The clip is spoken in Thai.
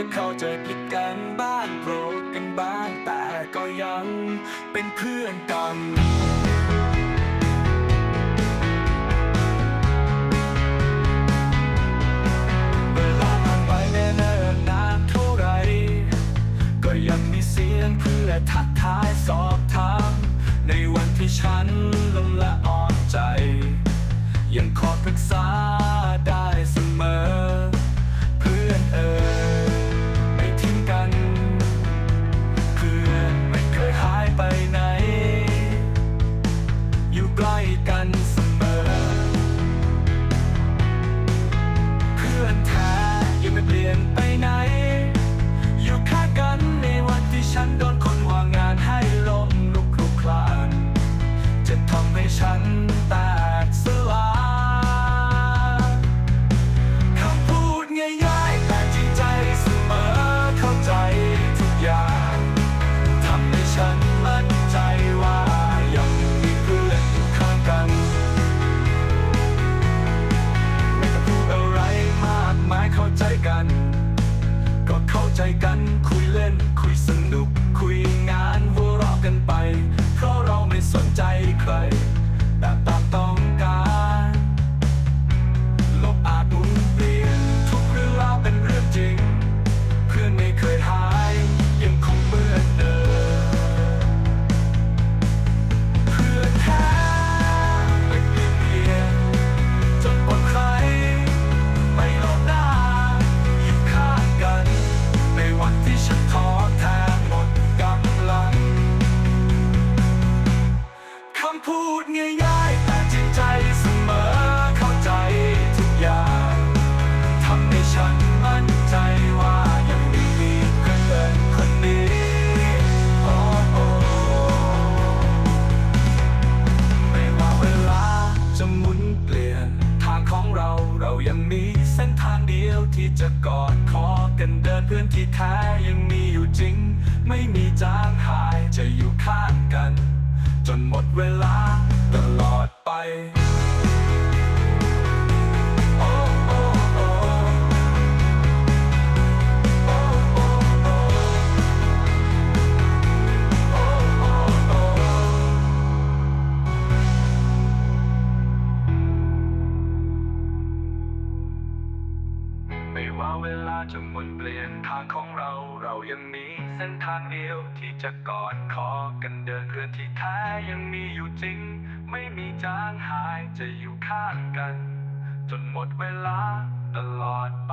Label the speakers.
Speaker 1: ถึเข้าใจผิดกันบ้างโกรธกันบ้างแต่ก็ยังเป็นเพื่อนกันไปนานเท่าไรก็ยังมีเสียงเพื่อทักทายสอน ที่จะกอดคอกันเดินเพื่อนที่แท้ยังมีอยู่จริง ไม่มีจางหายจะอยู่ข้างกัน จนหมดเวลาตลอดไป ว่าเวลาจะหมุนเปลี่ยนทางของเรา เรายังมีเส้นทางเดียวที่จะกอดคอกันเดินเพื่อที่แท้ยังมีอยู่จริง ไม่มีจางหายจะอยู่ข้างกัน จนหมดเวลาตลอดไป